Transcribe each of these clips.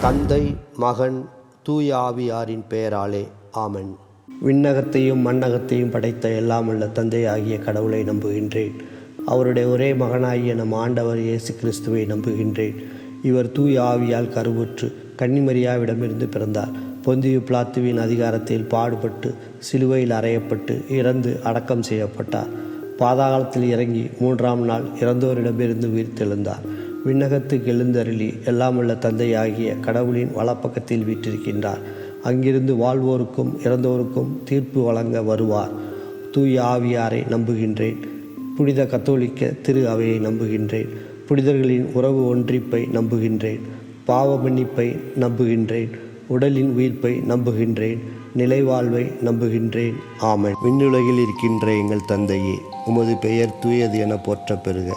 தந்தை மகன் தூய ஆவியாரின் பெயராலே ஆமன். விண்ணகத்தையும் மண்ணகத்தையும் படைத்த எல்லாம் உள்ள தந்தை ஆகிய கடவுளை நம்புகின்றேன். அவருடைய ஒரே மகனாகிய நம் ஆண்டவர் இயேசு கிறிஸ்துவை நம்புகின்றேன். இவர் தூய ஆவியால் கருவுற்று கன்னிமரியாவிடமிருந்து பிறந்தார். பொந்தியு பிளாத்துவின் அதிகாரத்தில் பாடுபட்டு சிலுவையில் அறையப்பட்டு இறந்து அடக்கம் செய்யப்பட்டார். பாதாளத்தில் இறங்கி மூன்றாம் நாள் இறந்தோரிடமிருந்து உயிர்த்தெழுந்தார் விண்ணகத்துக்கு எழுந்தருளி எல்லாமுள்ள தந்தையாகிய கடவுளின் வலப்பக்கத்தில் வீற்றிருக்கின்றார். அங்கிருந்து வாழ்வோருக்கும் இறந்தோருக்கும் தீர்ப்பு வழங்க வருவார். தூய ஆவியாரை நம்புகின்றேன். புனித கத்தோலிக்க திரு அவையை நம்புகின்றேன். புனிதர்களின் உறவு ஒன்றிப்பை நம்புகின்றேன். பாவ மன்னிப்பை நம்புகின்றேன். உடலின் உயிர்ப்பை நம்புகின்றேன். நிலைவாழ்வை நம்புகின்றேன். ஆமன். விண்ணுலகில் இருக்கின்ற எங்கள் தந்தையே உமது பெயர் தூயது என போற்றப் பெறுக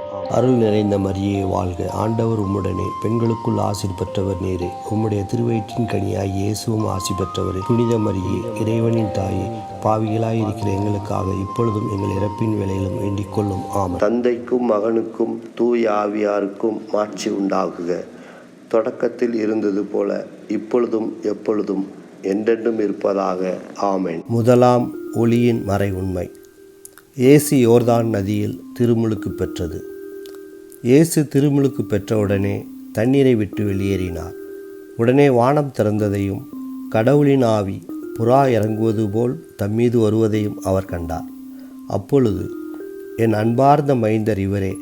அருள் நிறைந்த மரியே வாழ்க. ஆண்டவர் உம்முடனே. பெண்களுக்குள் ஆசிர் பெற்றவர் நேரே. உம்முடைய திருவயிற்றின் கனியாய் இயேசுவும் ஆசி பெற்றவரே. புனித மரியே இறைவனின் தாயே பாவிகளாய் இருக்கிற எங்களுக்காக இப்பொழுதும் எங்கள் இறப்பின் வேலையிலும் வேண்டிக் கொள்ளும். ஆமென். தந்தைக்கும் மகனுக்கும் தூய ஆவியாருக்கும் மாட்சி உண்டாகுக. தொடக்கத்தில் இருந்தது போல இப்பொழுதும் எப்பொழுதும் என்றென்றும் இருப்பதாக. ஆமென். முதலாம் ஒளியின் மறை உண்மை இயேசு யோர்தான் நதியில் திருமுழுக்கு பெற்றது. இயேசு திருமுழுக்கு பெற்றவுடனே தண்ணீரை விட்டு வெளியேறினார். உடனே வானம் திறந்ததையும் கடவுளின் ஆவி புறா இறங்குவது போல் தம்மீது வருவதையும் அவர் கண்டார். அப்பொழுது என் அன்பார்ந்த மைந்தர் இவரே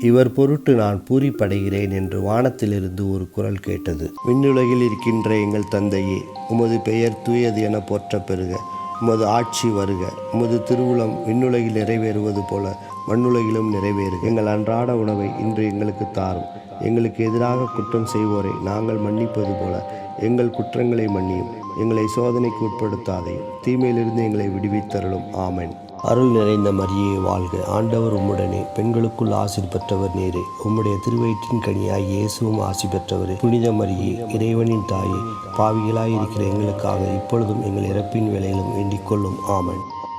இவர் பொருட்டு நான் பூரிப்படைகிறேன் என்று வானத்திலிருந்து ஒரு குரல் கேட்டது. விண்ணுலகில் இருக்கின்ற எங்கள் தந்தையே உமது பெயர் தூயது என போற்ற பெறுக. உமது ஆட்சி வருக. உமது திருவுளம் விண்ணுலகில் நிறைவேறுவது போல மண்ணுலகிலும் நிறைவேறு. எங்கள் அன்றாட உணவை இன்று எங்களுக்கு தாரும். எங்களுக்கு எதிராக குற்றம் செய்வோரை நாங்கள் மன்னிப்பது போல எங்கள் குற்றங்களை மன்னியும். எங்களை சோதனைக்கு உட்படுத்தாதையும். தீமையிலிருந்து எங்களை விடுவித்தருளும். ஆமன். அருள் நிறைந்த மரியே வாழ்க. ஆண்டவர் உம்முடனே. பெண்களுக்குள் ஆசிர் பெற்றவர் நேரே. உம்முடைய திருவயிற்றின் கனியாய் இயேசுவும் ஆசி பெற்றவரே. புனித மரியே இறைவனின் தாயே பாவிகளாய் இருக்கிற எங்களுக்காக இப்பொழுதும் எங்கள் இறப்பின் வேலையிலும் வேண்டிக் கொள்ளும் ஆமன்.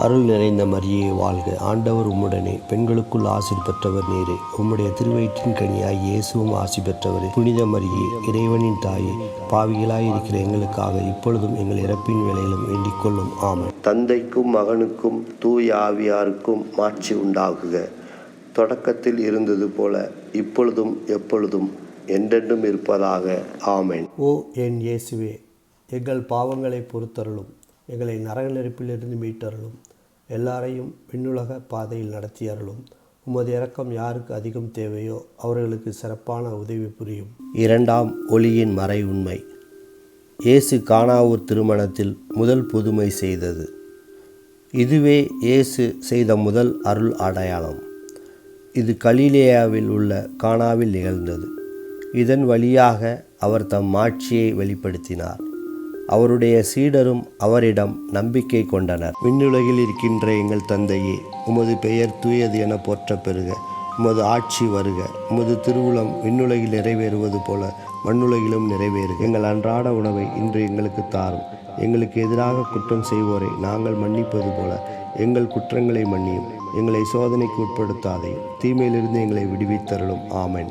அருள் நிறைந்த மரியே வாழ்க. ஆண்டவர் உம்முடனே. பெண்களுக்குள் ஆசிர் பெற்றவர் நீரே. உம்முடைய திருவயிற்றின் கனியாய் இயேசுவும் ஆசி பெற்றவரே. புனித மரியே இறைவனின் தாயே பாவிகளாய் இருக்கிற எங்களுக்காக இப்பொழுதும் எங்கள் இறப்பின் வேளையிலும் வேண்டிக் கொள்ளும். ஆமென். தந்தைக்கும் மகனுக்கும் தூய ஆவியாருக்கும் மாட்சி உண்டாகுக. தொடக்கத்தில் இருந்தது போல இப்பொழுதும் எப்பொழுதும் என்றென்றும் இருப்பதாக. ஆமென். ஓ என் இயேசுவே எங்கள் பாவங்களை பொறுத்தருளும். எங்களை நரக நெருப்பிலிருந்து மீட்டருளும். எல்லாரையும் விண்ணுலக பாதையில் நடத்தியருளும் உமது இறக்கம் யாருக்கு அதிகம் தேவையோ அவர்களுக்கு சிறப்பான உதவி புரியும். இரண்டாம் ஒளியின் மறை உண்மை. இயேசு கானாவூர் திருமணத்தில் முதல் புதுமை செய்தது. இதுவே இயேசு செய்த முதல் அருள் அடையாளம். இது கலீலேயாவில் உள்ள கானாவில் நிகழ்ந்தது. இதன் வழியாக அவர் தம் ஆட்சியை வெளிப்படுத்தினார். அவருடைய சீடரும் அவரிடம் நம்பிக்கை கொண்டனர். விண்ணுலகில் இருக்கின்ற எங்கள் தந்தையே உமது பெயர் தூயது என போற்ற பெறுக உமது ஆட்சி வருக. உமது திருவுளம் விண்ணுலகில் நிறைவேறுவது போல மண்ணுலகிலும் நிறைவேறு எங்கள் அன்றாட உணவை இன்று எங்களுக்கு தாரும். எங்களுக்கு எதிராக குற்றம் செய்வோரை நாங்கள் மன்னிப்பது போல எங்கள் குற்றங்களை மன்னியும். எங்களை சோதனைக்கு உட்படுத்தாதே. தீமையிலிருந்து எங்களை விடுவித்தருளும். ஆமன்.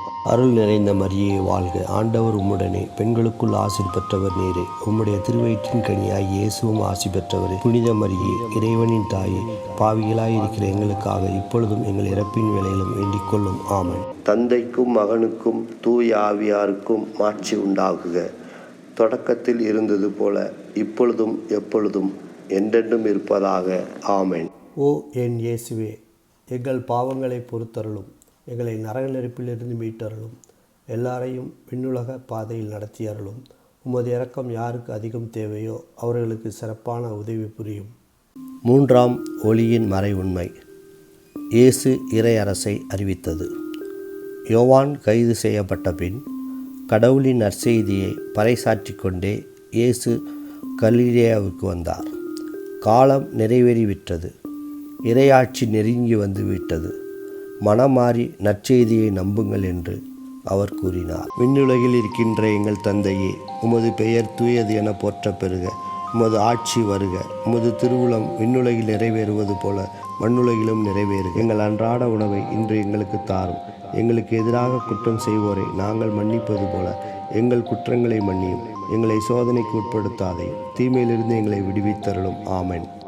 அருள் நிறைந்த மரியே வாழ்க. ஆண்டவர் உம்முடனே. பெண்களுக்குள் ஆசிர் பெற்றவர் நீரே. உம்முடைய திருவயிற்றின் கனியாய் இயேசுவும் ஆசி பெற்றவரே. புனித மரியே இறைவனின் தாயே பாவிகளாய் இருக்கிற எங்களுக்காக இப்பொழுதும் எங்கள் இறப்பின் வேளையிலும் வேண்டிக் கொள்ளும். ஆமென். தந்தைக்கும் மகனுக்கும் தூய ஆவியாருக்கும் மாட்சி உண்டாகுக. தொடக்கத்தில் இருந்தது போல இப்பொழுதும் எப்பொழுதும் என்றென்றும் இருப்பதாக. ஆமென். ஓ என் இயேசுவே எங்கள் பாவங்களை பொறுத்தருளும். எங்களை நரக நெருப்பிலிருந்து மீட்டருளும். எல்லாரையும் விண்ணுலக பாதையில் நடத்தியருளும். உமது இறக்கம் யாருக்கு அதிகம் தேவையோ அவர்களுக்கு சிறப்பான உதவி புரியும். மூன்றாம் ஒளியின் மறை உண்மை. இயேசு இறையரசை அறிவித்தது. யோவான் கைது செய்யப்பட்ட பின் கடவுளின் நற்செய்தியை பறைசாற்றி கொண்டே இயேசு கலிலேயாவுக்கு வந்தார். காலம் நிறைவேறிவிட்டது. இறையாட்சி நெருங்கி வந்து விட்டது மனமாறி நற்செய்தியை நம்புங்கள் என்று அவர் கூறினார். விண்ணுலகில் இருக்கின்ற எங்கள் தந்தையே உமது பெயர் தூயது என போற்ற பெறுக உமது ஆட்சி வருக. உமது திருவுளம் விண்ணுலகில் நிறைவேறுவது போல மண்ணுலகிலும் நிறைவேறுக. எங்கள் அன்றாட உணவை இன்று எங்களுக்கு தாரும். எங்களுக்கு எதிராக குற்றம் செய்வோரை நாங்கள் மன்னிப்பது போல எங்கள் குற்றங்களை மன்னியும். எங்களை சோதனைக்கு உட்படுத்தாதே. தீமையிலிருந்து எங்களை விடுவித்தருளும். ஆமன்.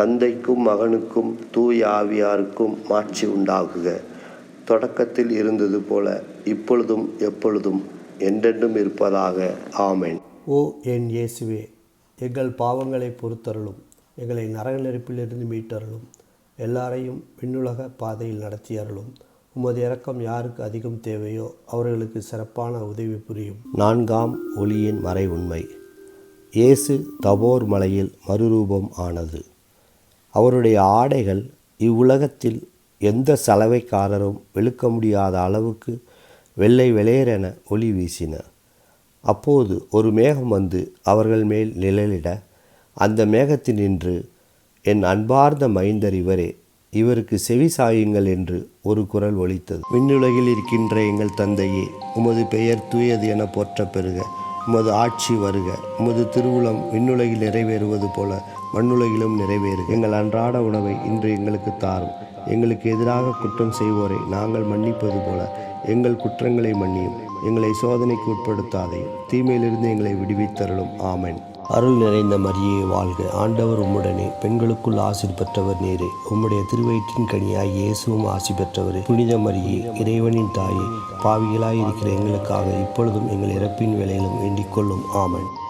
தந்தைக்கும் மகனுக்கும் தூய ஆவியாருக்கும் மாட்சி உண்டாகுக. தொடக்கத்தில் இருந்தது போல இப்பொழுதும் எப்பொழுதும் என்றென்றும் இருப்பதாக. ஆமென். ஓ என் இயேசுவே எங்கள் பாவங்களை பொறுத்தருளும். எங்களை நரக நெருப்பிலிருந்து மீட்டருளும். எல்லாரையும் விண்ணுலக பாதையில் நடத்தி அருளும் உமது இரக்கம் யாருக்கு அதிகம் தேவையோ அவர்களுக்கு சிறப்பான உதவி புரியும். நான்காம் ஒளியின் மறை உண்மை இயேசு தபோர் மலையில் மறுரூபம் ஆனது. அவருடைய ஆடைகள் இவ்வுலகத்தில் எந்த சலவைக்காரரும் வெளுக்க முடியாத அளவுக்கு வெள்ளை வெளையரென ஒளி வீசின. அப்போது ஒரு மேகம் வந்து அவர்கள் மேல் நிழலிட அந்த மேகத்தினின்று என் அன்பார்ந்த மைந்தர் இவரே இவருக்கு செவி சாயுங்கள் என்று ஒரு குரல் ஒலித்தது. விண்ணுலகில் இருக்கின்ற எங்கள் தந்தையே உமது பெயர் தூயது என போற்ற பெறுக. உமது ஆட்சி வருக. உமது திருவுளம் விண்ணுலகில் நிறைவேறுவது போல மண்ணுலகிலும் நிறைவேறு. எங்கள் அன்றாட உணவை இன்று எங்களுக்கு தாரும். எங்களுக்கு எதிராக குற்றம் செய்வோரை நாங்கள் மன்னிப்பது போல எங்கள் குற்றங்களை மன்னியும். எங்களை சோதனைக்கு உட்படுத்தாதையும் தீமையிலிருந்து எங்களை விடுவித்தருளும். ஆமன். அருள் நிறைந்த மரியே வாழ்க. ஆண்டவர் உம்முடனே. பெண்களுக்குள் ஆசிர் பெற்றவர் நேரே. உம்முடைய திருவயிற்றின் கனியாய் இயேசுவும் ஆசி பெற்றவரே. புனித மரியே இறைவனின் தாயே பாவிகளாய் இருக்கிற எங்களுக்காக இப்பொழுதும் எங்கள் இறப்பின் வேலையிலும் வேண்டிக் கொள்ளும். ஆமன்.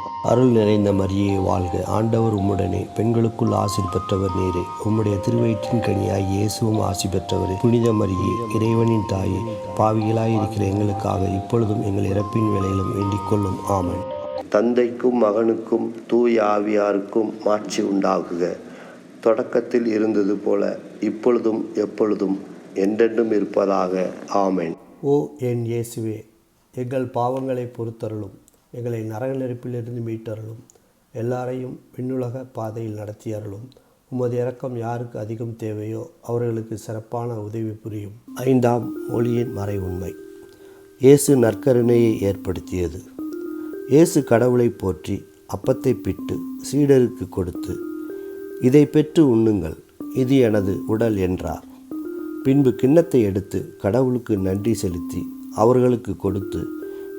அருள் நிறைந்த மரியே வாழ்க. ஆண்டவர் உம்முடனே. பெண்களுக்குள் ஆசிர் பெற்றவர் நீரே. உம்முடைய திருவயிற்றின் கனியாய் இயேசுவும் ஆசி பெற்றவரே. புனித மரியே இறைவனின் தாயே பாவிகளாய் இருக்கிற எங்களுக்காக இப்பொழுதும் எங்கள் இறப்பின் வேளையிலும் வேண்டிக் கொள்ளும். ஆமன். தந்தைக்கும் மகனுக்கும் தூய ஆவியாருக்கும் மாட்சி உண்டாகுக. தொடக்கத்தில் இருந்தது போல இப்பொழுதும் எப்பொழுதும் என்றென்றும் இருப்பதாக. ஆமென். ஓ என் இயேசுவே எங்கள் பாவங்களை பொறுத்தருளும். எங்களை நரக நெருப்பிலிருந்து மீட்டருளும். எல்லாரையும் விண்ணுலக பாதையில் நடத்தி அருளும் உமது இறக்கம் யாருக்கு அதிகம் தேவையோ அவர்களுக்கு சிறப்பான உதவி புரியும். ஐந்தாம் மொழியின் மறை உண்மை இயேசு நற்கருணையை ஏற்படுத்தியது. இயேசு கடவுளை போற்றி அப்பத்தை பிட்டு சீடருக்கு கொடுத்து இதை பெற்று உண்ணுங்கள். இது எனது உடல் என்றார். பின்பு கிண்ணத்தை எடுத்து கடவுளுக்கு நன்றி செலுத்தி அவர்களுக்கு கொடுத்து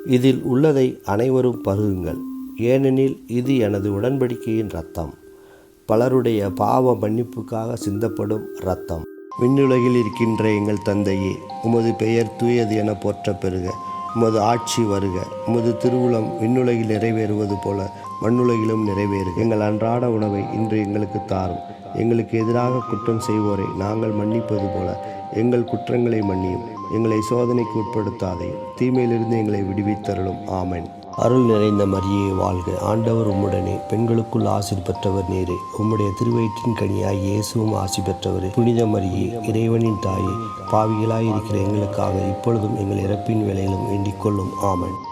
இதில் உள்ளதை அனைவரும் பருகுங்கள். ஏனெனில் இது எனது உடன்படிக்கையின் ரத்தம் பலருடைய பாவ மன்னிப்புக்காக சிந்தப்படும் ரத்தம் விண்ணுலகில் இருக்கின்ற எங்கள் தந்தையே உமது பெயர் தூயது என போற்ற பெறுக உமது ஆட்சி வருக. உமது திருவுளம் விண்ணுலகில் நிறைவேறுவது போல மண்ணுலகிலும் நிறைவேறு. எங்கள் அன்றாட உணவை இன்று எங்களுக்கு தாரும். எங்களுக்கு எதிராக குற்றம் செய்வோரை நாங்கள் மன்னிப்பது போல எங்கள் குற்றங்களை மன்னியும். எங்களை சோதனைக்கு உட்படுத்தாதே. தீமையிலிருந்து எங்களை விடுவித்தருளும். ஆமன். அருள் நிறைந்த மரியே வாழ்க. ஆண்டவர் உம்முடனே. பெண்களுக்குள் ஆசிர் பெற்றவர் நேரே. உம்முடைய திருவயிற்றின் கனியாய் இயேசுவும் ஆசி பெற்றவர். புனித மரியே இறைவனின் தாயே பாவிகளாய் இருக்கிற எங்களுக்காக இப்பொழுதும் எங்கள் இறப்பின் வேலையிலும் வேண்டிக் கொள்ளும் ஆமன்.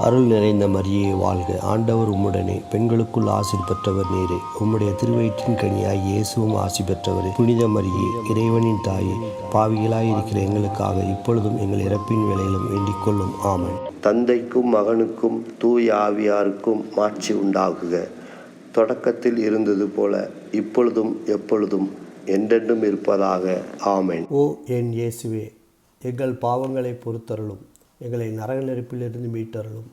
அருள் நிறைந்த மரியே வாழ்க. ஆண்டவர் உம்முடனே. பெண்களுக்குள் ஆசிர் பெற்றவர் நீரே. உம்முடைய திருவயிற்றின் கனியாய் இயேசுவும் ஆசி பெற்றவரே. புனித மரியே இறைவனின் தாயே பாவிகளாய் இருக்கிற எங்களுக்காக இப்பொழுதும் எங்கள் இறப்பின் வேளையிலும் வேண்டிக் கொள்ளும். ஆமன். தந்தைக்கும் மகனுக்கும் தூய ஆவியாருக்கும் மாட்சி உண்டாகுக. தொடக்கத்தில் இருந்தது போல இப்பொழுதும் எப்பொழுதும் என்றென்றும் இருப்பதாக. ஆமென். ஓ என் இயேசுவே எங்கள் பாவங்களை பொறுத்தருளும். எங்களை நரக நெருப்பிலிருந்து மீட்டருளும்.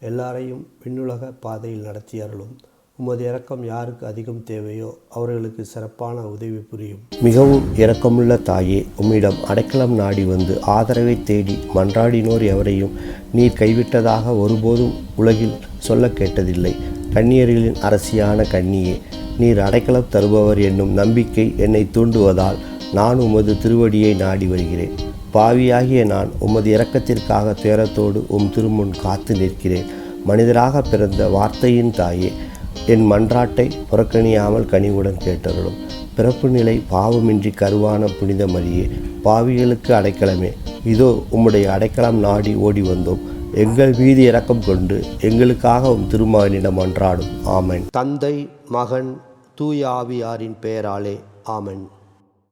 எல்லாரையும் விண்ணுலக பாதையில் நடத்தி அருளும். உமது இரக்கம் யாருக்கு அதிகம் தேவையோ அவர்களுக்கு சிறப்பான உதவி புரியும். மிகவும் இரக்கமுள்ள தாயே உம்மிடம் அடைக்கலம் நாடி வந்து ஆதரவை தேடி மன்றாடினோர் எவரையும் நீர் கைவிட்டதாக ஒருபோதும் உலகில் சொல்ல கேட்டதில்லை. கண்ணியர்களின் அரசியான கண்ணியே நீர் அடைக்கலம் தருபவர் என்னும் நம்பிக்கை என்னை தூண்டுவதால் நான் உமது திருவடியை நாடி வருகிறேன். பாவியாகிய நான் உமது இரக்கத்திற்காக துயரத்தோடு உம் திருமுன் காத்து நிற்கிறேன். மனிதராக பிறந்த வார்த்தையின் தாயே என் மன்றாட்டை புறக்கணியாமல் கனிவுடன் கேட்டருளும். பிறப்பு நிலை பாவமின்றி கருவான புனித மரியே பாவிகளுக்கு அடைக்கலமே. இதோ உம்முடைய அடைக்கலம் நாடி ஓடி வந்தோம். எங்கள் மீது இரக்கம் கொண்டு எங்களுக்காக உம் திருமகனிடம் மன்றாடும் ஆமன். தந்தை மகன் தூயாவியாரின் பெயராலே ஆமன்.